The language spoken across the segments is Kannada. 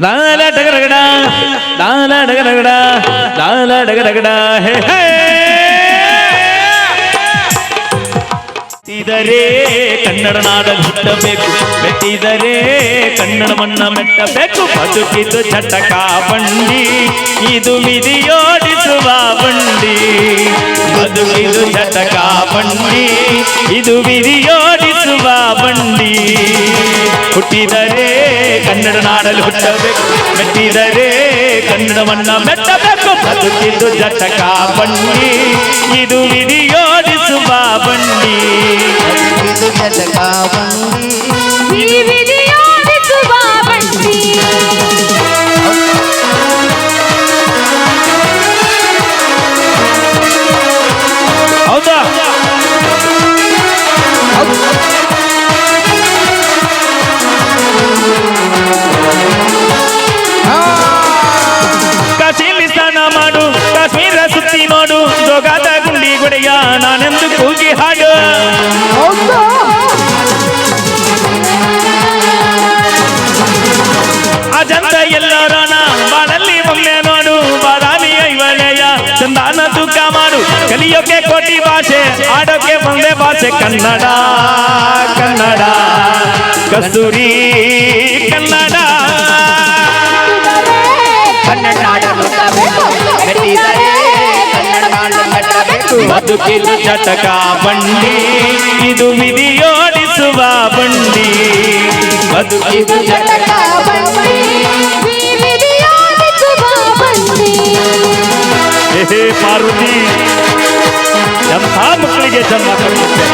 ಲಾಲ ಡಗಡಗಡ ಲಾಲ ಡಗಡಗಡ ಲಾಲ ಡಗಡಗಡ, ಹೇ ಹೇ. ಕನ್ನಡ ನಾಡ ಮುಟ್ಟಬೇಕು ಮೆಟ್ಟಿದರೆ ಕನ್ನಡ ಮಣ್ಣ ಮೆಟ್ಟಬೇಕು ಬದುಕಿದು ಚಟಕ ಬಂಡಿ ಇದು ವಿಧಿಯೋಡಿಸುವ ಬಂಡಿ. ಬದುಕಿದು ಚಟಕ ಬಂಡಿ ಇದು ವಿಧಿಯೋಡಿಸುವ ಬಂಡಿ. ಹುಟ್ಟಿದರೆ ಕನ್ನಡ ನಾಡಲ್ಲಿ ಹುಟ್ಟಬೇಕು ಮೆಟ್ಟಿದರೆ ಕನ್ನಡ ಮಣ್ಣ ಮೆಟ್ಟಬೇಕು ಬದುಕಿದು ಜಟಕ ಬಂಡಿ ಇದು ವಿಧಿಯೋಡಿಸುವ ಬಂಡಿ ಇದು ಜಟಕ ಬಂಡಿ ನೋಡು ಜೋಗಾದ ಗುಂಡಿ ಗುಡೆಯ ನಾನೆಂದು ಕೂಗಿ ಹಾಡು. ಅಜಂತ ಎಲ್ಲರೋಣ ಬಾಳಲ್ಲಿ ಒಮ್ಮೆ ನೋಡು ಬಾದಾಮಿ ಐವಳೆಯ ಚಂದಾನ ತೂಕ ಮಾಡು. ಕಲಿಯೋಕೆ ಕೋಟಿ ಭಾಷೆ ಆಡೋಕೆ ಒಂದೇ ಭಾಷೆ ಕನ್ನಡ ಕನ್ನಡ. ಕಸ್ತೂರಿ ಕನ್ನಡ. ಮೆಟ್ಟಬೇಕು ಬದುಕಿದು ಚಟಕ ಬಂಡಿ ಇದು ವಿಧಿಯೋಡಿಸುವ ಬಂಡಿ ಬದುಕಿದು ಇದು ಜಟಕ ಬಂಡಿ ಈ ವಿಧಿಯೋಡಿಸುವ ಬಂಡಿ ಹೇ ಪಾರ್ವತಿ ಎಂಥ ಮಕ್ಕಳಿಗೆ ಜನ್ಮ ಕೊಡುತ್ತೆ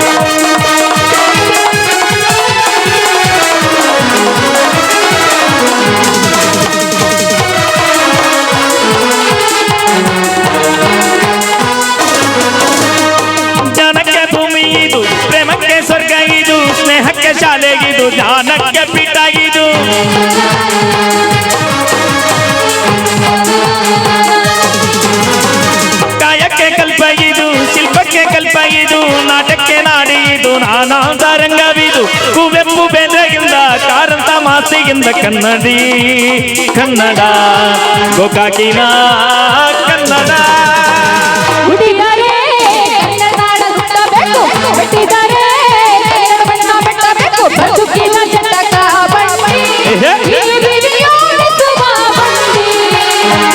ಶಾಲೆಗಿದು ಜ್ಞಾನಕ್ಕೆ ಪೀಠಾಗಿದು ಕಾಯಕ್ಕೆ ಕಲ್ಪ ಇದು ಶಿಲ್ಪಕ್ಕೆ ಕಲ್ಪ ಇದು ನಾಟಕ್ಕೆ ನಾಡಿ ಇದು ನಾನಾ ರಂಗವಿದು ಕುವೆಂಪು ಬೇಂದ್ರೆಗಿಂದ ಕಾರಂತ ಮಾಸಿಗಿಂದ ಕನ್ನಡಿ ಕನ್ನಡ ಗೋಕಾಕಿನ ಕನ್ನಡ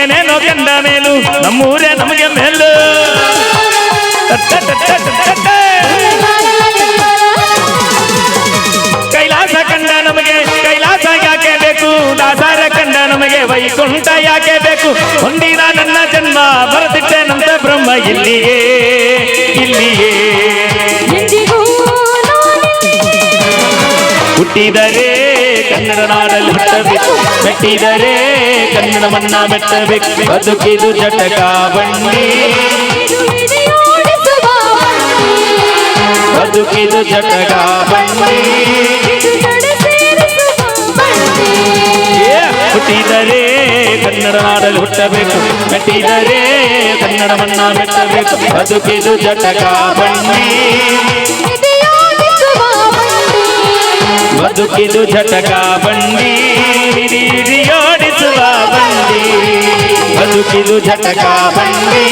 ಏನೇನೋ ಗಂಡ ಮೇಲು ನಮ್ಮೂರೇ ನಮಗೆ ಮೇಲು. ಕೈಲಾಸ ಕಂಡ ನಮಗೆ ಕೈಲಾಸ ಯಾಕೆ ಬೇಕು? ದಾಸಾರ ಕಂಡ ನಮಗೆ ವೈಕುಂಠ ಯಾಕೆ ಬೇಕು? ಹೊಂದಿನ ನನ್ನ ಜನ್ಮ ಬರೆದಿಟ್ಟೆನಂತ ಬ್ರಹ್ಮ ಇಲ್ಲಿಯೇ ಇಲ್ಲಿಯೇ. ಹುಟ್ಟಿದರೆ ಕನ್ನಡ ನಾಡಲ್ಲಿ ಹುಟ್ಟಬೇಕು ಮೆಟ್ಟಿದರೆ ಕನ್ನಡ ಮನ್ನ ಮೆಟ್ಟಬೇಕು ಬದುಕಿದು ಜಟಕ ಬಂಡಿ ಬದುಕಿದು ಜಟಕ ಬಂಡಿ ಹುಟ್ಟಿದರೆ ಕನ್ನಡ ನಾಡಲ್ಲಿ ಹುಟ್ಟಬೇಕು. ಮೆಟ್ಟಿದರೆ ಕನ್ನಡ ಮನ್ನ ಮೆಟ್ಟಬೇಕು ಬದುಕಿದು ಜಟಕ ಬಂಡಿ ಬದುಕಿದು ಜಟಕ ಬಂಡಿ ಹಿಡಿ ಹಿಡಿಯೋಡಿಸುವ ಬಂಡಿ ಬದುಕಿದು ಜಟಕ ಬಂಡಿ